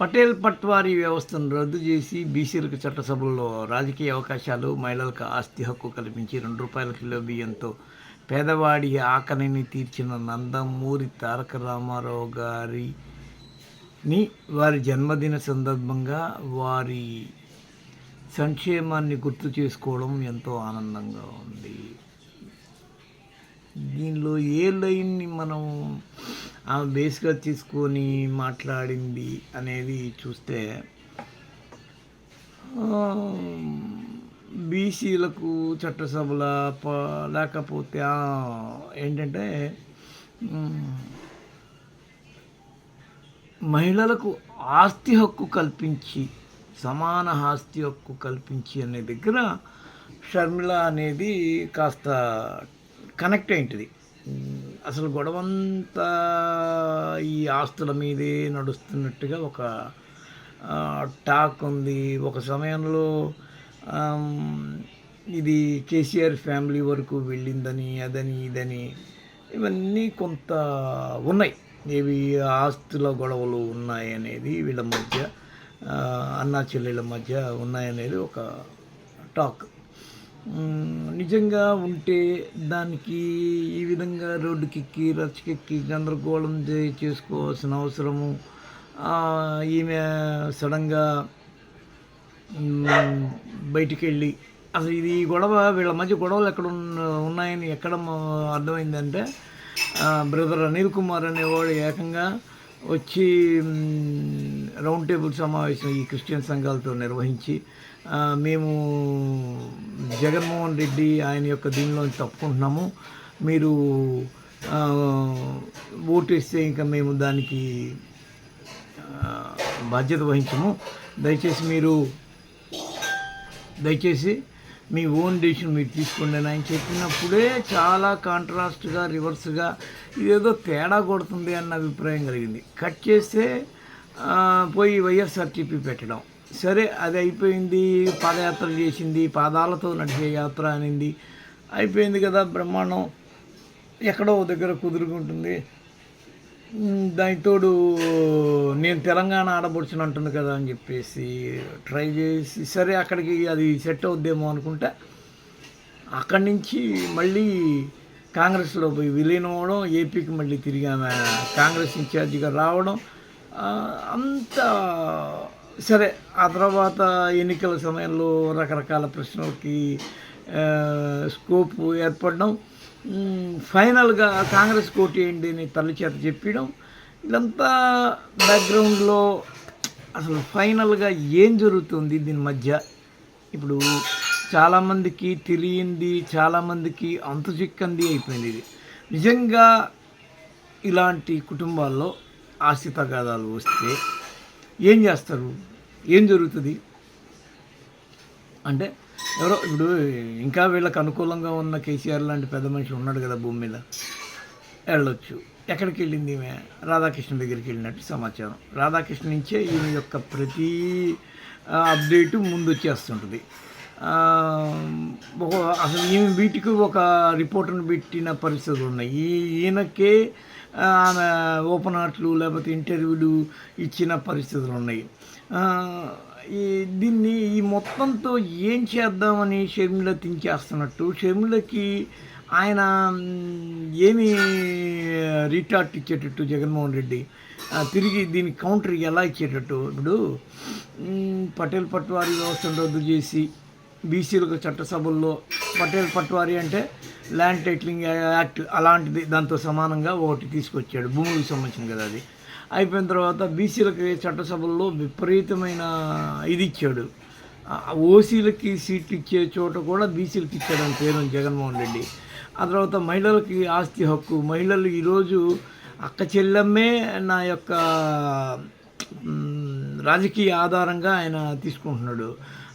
పటేల్ పట్వారీ వ్యవస్థను రద్దు చేసి బీసీలకు చట్టసభల్లో రాజకీయ అవకాశాలు మహిళలకు ఆస్తి హక్కు కల్పించి రెండు రూపాయల కిలో బియ్యంతో పేదవాడి ఆకలిని తీర్చిన నందమూరి తారక రామారావు గారిని వారి జన్మదిన సందర్భంగా వారి సంక్షేమాన్ని గుర్తు చేసుకోవడం ఎంతో ఆనందంగా ఉంది. దీనిలో ఏ లైన్ని మనం ఆ బేస్గా తీసుకొని మాట్లాడింది అనేది చూస్తే బీసీలకు చట్టసభల లేకపోతే ఏంటంటే మహిళలకు ఆస్తి హక్కు కల్పించి సమాన ఆస్తి హక్కు కల్పించి అనే దగ్గర షర్మిల అనేది కాస్త కనెక్ట్ అయింటుంది. అసలు గొడవంతా ఈ ఆస్తుల మీదే నడుస్తున్నట్టుగా ఒక టాక్ ఉంది. ఒక సమయంలో ఇది కేసీఆర్ ఫ్యామిలీ వరకు వెళ్ళిందని అదని ఇదని ఇవన్నీ కొంత ఉన్నాయి. ఇవి ఆస్తుల గొడవలు ఉన్నాయి అనేది వీళ్ళ మధ్య అన్నా చెల్లెళ్ళ మధ్య ఉన్నాయనేది ఒక టాక్. నిజంగా ఉంటే దానికి ఈ విధంగా రోడ్డుకెక్కి రచ్చకెక్కి గందరగోళం చేసుకోవాల్సిన అవసరము. ఈమె సడన్గా బయటికి వెళ్ళి అసలు ఇది గొడవ వీళ్ళ మధ్య గొడవలు ఎక్కడ ఉన్నాయని ఎక్కడ అర్థమైందంటే బ్రదర్ అనిల్ కుమార్ అనేవాడు ఏకంగా వచ్చి రౌండ్ టేబుల్ సమావేశం ఈ క్రిస్టియన్ సంఘాలతో నిర్వహించి మేము జగన్మోహన్ రెడ్డి ఆయన యొక్క దీనిలో తప్పుకుంటున్నాము. మీరు ఓటేస్తే ఇంకా మేము దానికి బాధ్యత వహించము. దయచేసి మీరు దయచేసి మీ ఓన్ డెసిషన్ మీరు తీసుకోండి అని ఆయన చెప్పినప్పుడే చాలా కాంట్రాస్ట్గా రివర్స్గా ఇదేదో తేడా కొడుతుంది అన్న అభిప్రాయం కలిగింది. కట్ చేస్తే పోయి వైఎస్ఆర్టీపీ పెట్టడం. సరే అది అయిపోయింది పాదయాత్ర చేసింది పాదాలతో నడిచే యాత్ర అనింది. అయిపోయింది కదా బ్రహ్మాండం. ఎక్కడో దగ్గర కుదురుకుంటుంది. దానికి తోడు నేను తెలంగాణ ఆడబడుచుని అంటుంది కదా అని చెప్పేసి ట్రై చేసి సరే అక్కడికి అది సెట్ అవుద్దేమో అనుకుంటే అక్కడి నుంచి మళ్ళీ కాంగ్రెస్లో పోయి విలీనం అవడం ఏపీకి మళ్ళీ తిరిగి ఆమె కాంగ్రెస్ ఇన్ఛార్జిగా రావడం అంత సరే. ఆ తర్వాత ఎన్నికల సమయంలో రకరకాల ప్రశ్నలకి స్కోప్ ఏర్పడడం ఫైనల్గా కాంగ్రెస్ కోటేయండి ఏంటి అని తల్లి చేత చెప్పడం. ఇదంతా బ్యాక్గ్రౌండ్లో అసలు ఫైనల్గా ఏం జరుగుతుంది దీని మధ్య? ఇప్పుడు చాలామందికి తెలియంది చాలామందికి అంతు చిక్కంది అయిపోయింది ఇది. నిజంగా ఇలాంటి కుటుంబాల్లో ఆస్తి తగాదాలు వస్తే ఏం చేస్తారు? ఏం జరుగుతుంది? అంటే ఎవరో ఇప్పుడు ఇంకా వీళ్ళకి అనుకూలంగా ఉన్న కేసీఆర్ లాంటి పెద్ద మనిషి ఉన్నాడు కదా భూమి మీద. వెళ్ళొచ్చు. ఎక్కడికి వెళ్ళింది ఈమె? రాధాకృష్ణ దగ్గరికి వెళ్ళినట్టు సమాచారం. రాధాకృష్ణ నుంచే ఈమె యొక్క ప్రతి అప్డేటు ముందు వచ్చేస్తుంటుంది. ఒక అసలు ఈమె వీటికి ఒక రిపోర్టర్ని పెట్టిన పరిస్థితులు ఉన్నాయి. ఈ ఈయనకే ఆమె ఓపెన్ ఆర్ట్లు లేకపోతే ఇంటర్వ్యూలు ఇచ్చిన పరిస్థితులు ఉన్నాయి ఈ దీన్ని ఈ మొత్తంతో ఏం చేద్దామని షర్మిల తించేస్తున్నట్టు షర్మిలకి ఆయన ఏమి రీటార్ట్ ఇచ్చేటట్టు జగన్మోహన్ రెడ్డి తిరిగి దీని కౌంటర్ ఎలా ఇచ్చేటట్టు ఇప్పుడు పటేల్ పట్వారి వ్యవస్థను రద్దు చేసి బీసీలకు చట్టసభల్లో పటేల్ పట్వారి అంటే ల్యాండ్ టైటిలింగ్ యాక్ట్ అలాంటిది దాంతో సమానంగా ఒకటి తీసుకొచ్చాడు. భూములకు సంబంధించిన కదా అది. అయిపోయిన తర్వాత బీసీలకి చట్టసభల్లో విపరీతమైన ఇది ఇచ్చాడు. ఓసీలకి సీట్లు ఇచ్చే చోట కూడా బీసీలకి ఇచ్చాడని పేరు జగన్మోహన్ రెడ్డి. ఆ తర్వాత మహిళలకి ఆస్తి హక్కు మహిళలు ఈరోజు అక్క చెల్లెమ్మే నా యొక్క రాజకీయ ఆధారంగా ఆయన తీసుకుంటున్నాడు.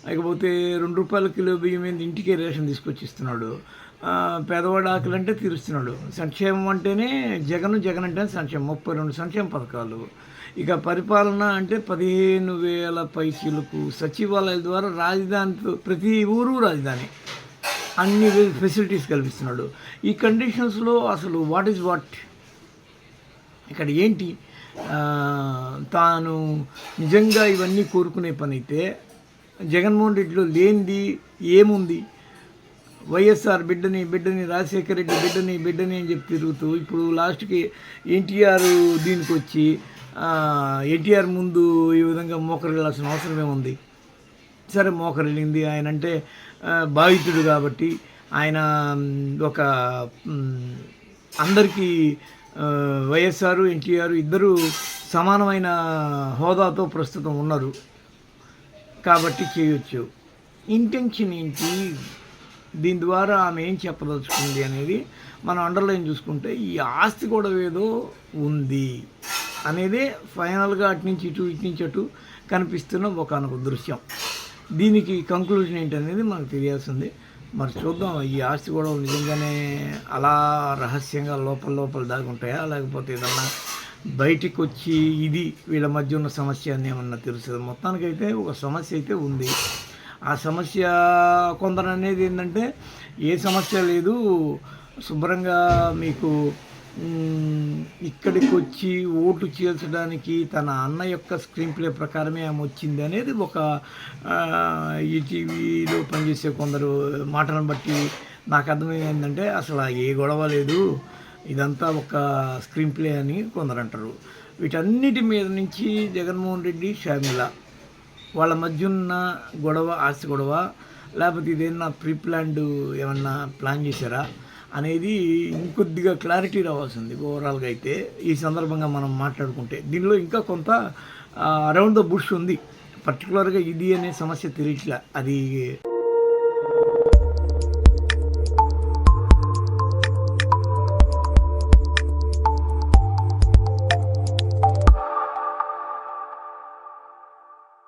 లేకపోతే రెండు రూపాయల కిలో బియ్యం మీద ఇంటికే రేషన్ తీసుకొచ్చి ఇస్తున్నాడు పేదవాడు ఆకలి అంటే తీరుస్తున్నాడు. సంక్షేమం అంటేనే జగన్ జగన్ అంటే సంక్షేమం. ముప్పై రెండు సంక్షేమ పథకాలు. ఇక పరిపాలన అంటే పదిహేను వేల పైసలకు సచివాలయాల ద్వారా రాజధానితో ప్రతి ఊరు రాజధాని. అన్ని ఫెసిలిటీస్ కల్పిస్తున్నాడు. ఈ కండిషన్స్లో అసలు వాట్ ఈజ్ వాట్ ఇక్కడ ఏంటి? తాను నిజంగా ఇవన్నీ కోరుకునే పని అయితే జగన్మోహన్ రెడ్డిలో లేనిది ఏముంది? వైఎస్ఆర్ బిడ్డని బిడ్డని రాజశేఖర రెడ్డి బిడ్డని బిడ్డని అని చెప్పి తిరుగుతూ ఇప్పుడు లాస్ట్కి ఎన్టీఆర్ దీనికి వచ్చి ఎన్టీఆర్ ముందు ఈ విధంగా మోకరిల్లాల్సిన అవసరం ఏముంది? సరే మోకరిల్లింది ఆయన అంటే బాధితుడు కాబట్టి ఆయన ఒక అందరికీ వైఎస్ఆర్ ఎన్టీఆర్ ఇద్దరు సమానమైన హోదాతో ప్రస్తుతం ఉన్నారు. కాబట్టి చేయొచ్చు. ఇంటెన్షన్ ఏంటి? దీని ద్వారా ఆమె ఏం చెప్పదలుచుకుంది అనేది మనం అండర్లైన్ చూసుకుంటే ఈ ఆస్తి కూడా ఏదో ఉంది అనేది ఫైనల్గా అటు నుంచి ఇటు ఇటు నుంచి అటు కనిపిస్తున్న ఒక దృశ్యం. దీనికి కంక్లూజన్ ఏంటనేది మనకు తెలియాల్సింది. మరి చూద్దాం ఈ ఆస్తి కూడా నిజంగానే అలా రహస్యంగా లోపల లోపల దాగుంటాయా లేకపోతే ఏదన్నా బయటికి వచ్చి ఇది వీళ్ళ మధ్య ఉన్న సమస్య అని ఏమన్నా తెలుస్తుంది? మొత్తానికైతే ఒక సమస్య అయితే ఉంది. ఆ సమస్య కొందరు అనేది ఏంటంటే ఏ సమస్య లేదు శుభ్రంగా మీకు ఇక్కడికి వచ్చి ఓటు చేర్చడానికి తన అన్న యొక్క స్క్రీన్ ప్లే ప్రకారమే ఆమె వచ్చింది అనేది ఒక ఈటీవీలో పనిచేసే కొందరు మాటలను బట్టి నాకు అర్థమైంది ఏంటంటే అసలు ఏ గొడవ లేదు. ఇదంతా ఒక స్క్రీన్ ప్లే అని కొందరు అంటారు వీటన్నిటి మీద నుంచి జగన్మోహన్ రెడ్డి షామిల వాళ్ళ మధ్య ఉన్న గొడవ ఆస్తి గొడవ లేకపోతే ఇదేమన్నా ప్రీ ప్లాన్డ్ ఏమన్నా ప్లాన్ చేశారా అనేది ఇంకొద్దిగా క్లారిటీ రావాల్సింది ఓవరాల్గా అయితే ఈ సందర్భంగా మనం మాట్లాడుకుంటే. దీనిలో ఇంకా కొంత అరౌండ్ ద బుష్ ఉంది. పర్టికులర్గా ఇది అనే సమస్య తెలియట్లే. అది